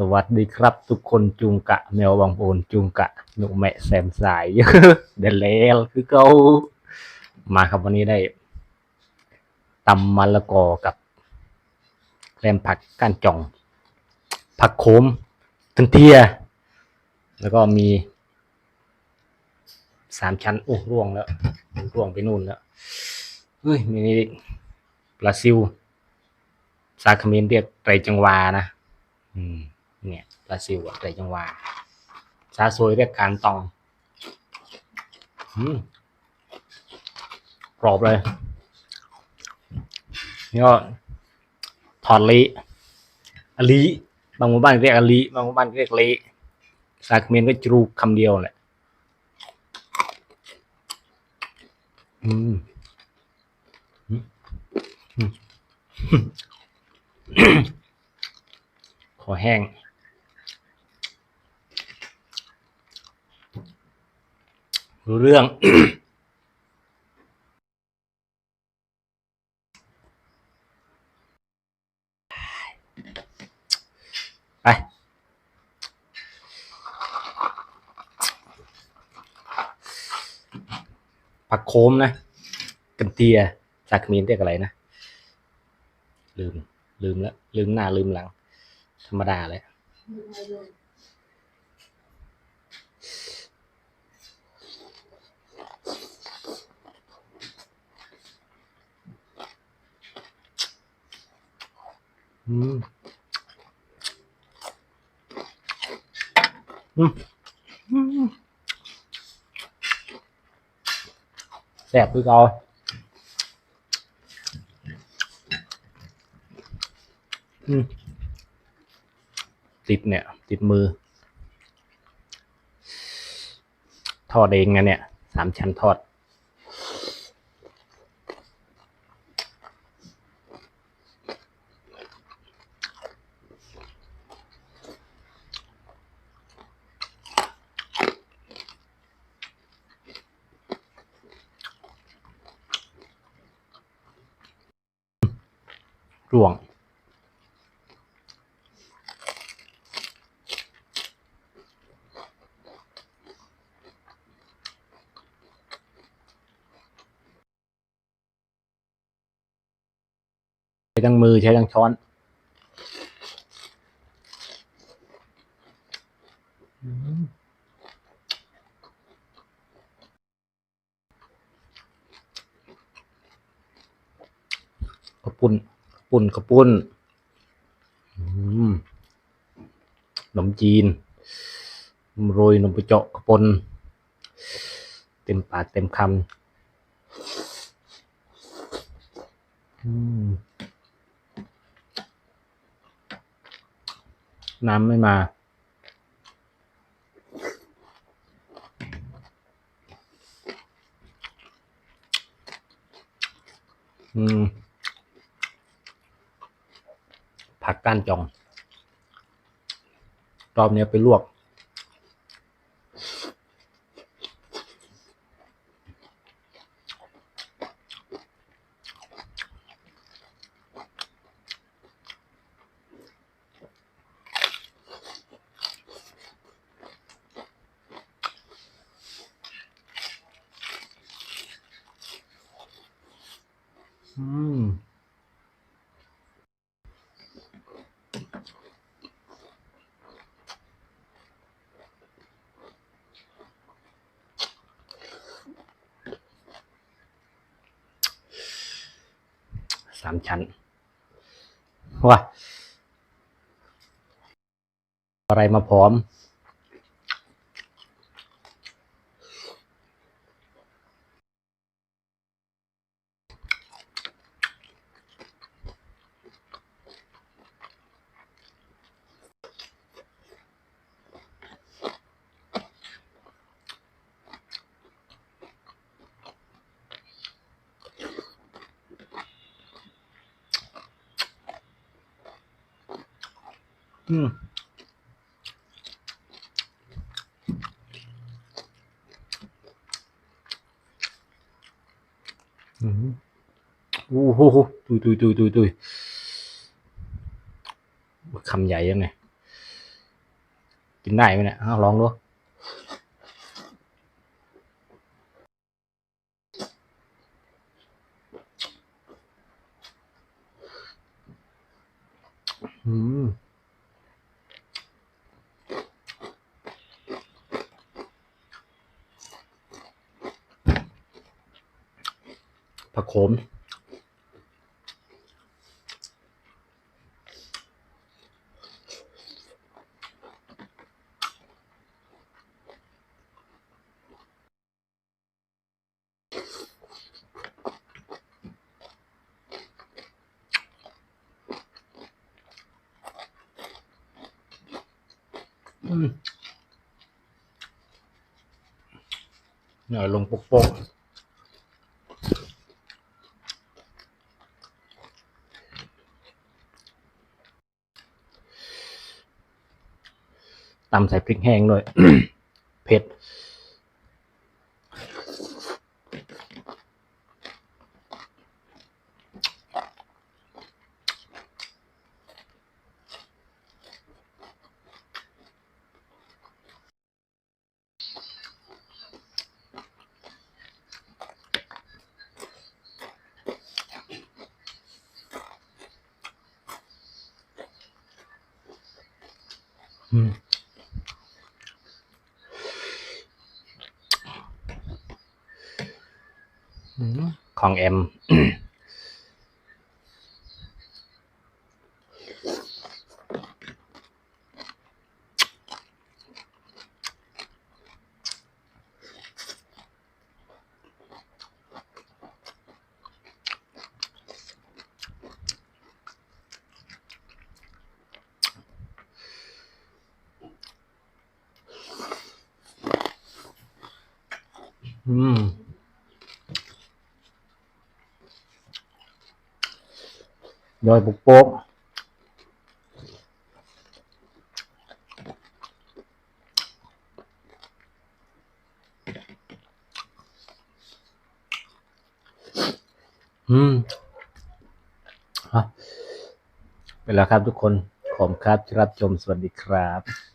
สวัสดีครับ ทุกคนจุงกะแมวบางโอนจุงกะหนุแมะแซมสายเดนแล้วคือเขามาครับวันนี้ได้ตำมะละกอกับแกลมผักก้านจ่อง ผักโขมทันเทีย แล้วก็มีสามชั้นโอ้ร่วงแล้วร่วงไปนู่นแล้วเฮ้ยมีนี่ปลาซิวซาคามินเรียกไตรจังวานะ อืม เนี่ยปลาซิวกับไตรจังวาซาซวยเรียกการตองกรอบเลย นี่ก็ถอดลิอลีบางหมู่บ้านเรียกอลีบางหมู่บ้านเรียกลิซาคามินก็จรูคำเดียวแหละอืมขอแห้ง รู้เรื่อง ไป ผักโคมนะ กันเตียจากมีนเรียกอะไรนะ ลืม ลืมแล้ว ลืมหน้าลืมหลัง ธรรมดาเลย อืมอืมแซ่บคือเขาอืมติดเนี่ย ติดมือ ทอดเองนะเนี่ย สามชั้นทอด ร่วง ใช้ทั้งมือใช้ทั้งช้อนอืมกระ ปุ้นกระปุ้นกระปุ้นมขนมจีนโรยนมไปเจาะกระปนเต็มปากเต็มคำน้ำไม่มา อืม ผั ก้านจอง รอบนี้ไปลวก อืม สามชั้นว่าอะไรมาพร้อม อืมอืมโอ้โหตุยตุยตุยตุยตุยคำใหญ่ยังไงกินได้ไหมเนี่ยเอาลองดูอืม ผักโข มอืมเนื้อลงปกๆ ตำใส่พริกแห้งด้วย เผ็ดอื มอืม ของแอยบุกโป๊กอืมฮะไปแล้วครับทุกคน ขอบคุณครับที่รับชม สวัสดีครับ